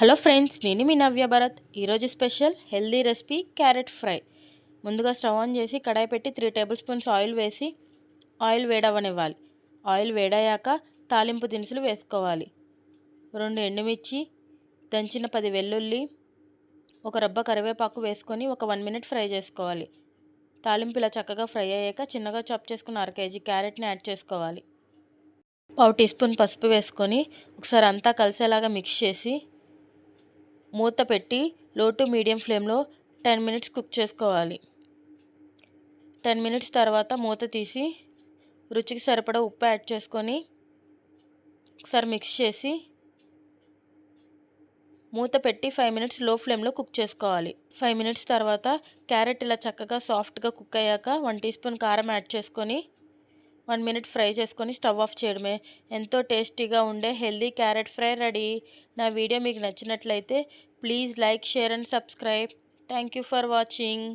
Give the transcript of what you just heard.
Hello friends నేను మీ నవ్య భరత్. ఈరోజు special healthy recipe carrot fry. ముందుగా స్టవ్ ఆన్ చేసి కడాయి పెట్టి త్రీ టేబుల్ స్పూన్స్ ఆయిల్ వేసి ఆయిల్ వేడవనివ్వాలి. ఆయిల్ వేడయ్యాక తాలింపు దినుసులు వేసుకోవాలి. రెండు ఎండుమిర్చి దంచిన పది వెల్లుల్లి ఒక రబ్బ కరివేపాకు వేసుకొని ఒక వన్ మినిట్ ఫ్రై చేసుకోవాలి. తాలింపు ఇలా చక్కగా ఫ్రై అయ్యాక చిన్నగా చాప్ చేసుకున్న అర కేజీ క్యారెట్ని యాడ్ చేసుకోవాలి. పావు టీ స్పూన్ పసుపు వేసుకొని ఒకసారి అంతా కలిసేలాగా మిక్స్ చేసి మూత పెట్టి లో టు మీడియం ఫ్లేమ్లో టెన్ మినిట్స్ కుక్ చేసుకోవాలి. టెన్ మినిట్స్ తర్వాత మూత తీసి రుచికి సరిపడా ఉప్పు యాడ్ చేసుకొని ఒకసారి మిక్స్ చేసి మూత పెట్టి ఫైవ్ మినిట్స్లో ఫ్లేమ్లో కుక్ చేసుకోవాలి. ఫైవ్ మినిట్స్ తర్వాత క్యారెట్ ఇలా చక్కగా సాఫ్ట్గా కుక్ అయ్యాక వన్ టీ స్పూన్ కారం యాడ్ చేసుకొని వన్ మినిట్ ఫ్రై చేసుకొని స్టవ్ ఆఫ్ చేయడమే. ఎంతో టేస్టీగా ఉండే హెల్దీ క్యారెట్ ఫ్రై రెడీ. నా వీడియో మీకు నచ్చినట్లయితే please like share and subscribe. Thank you for watching.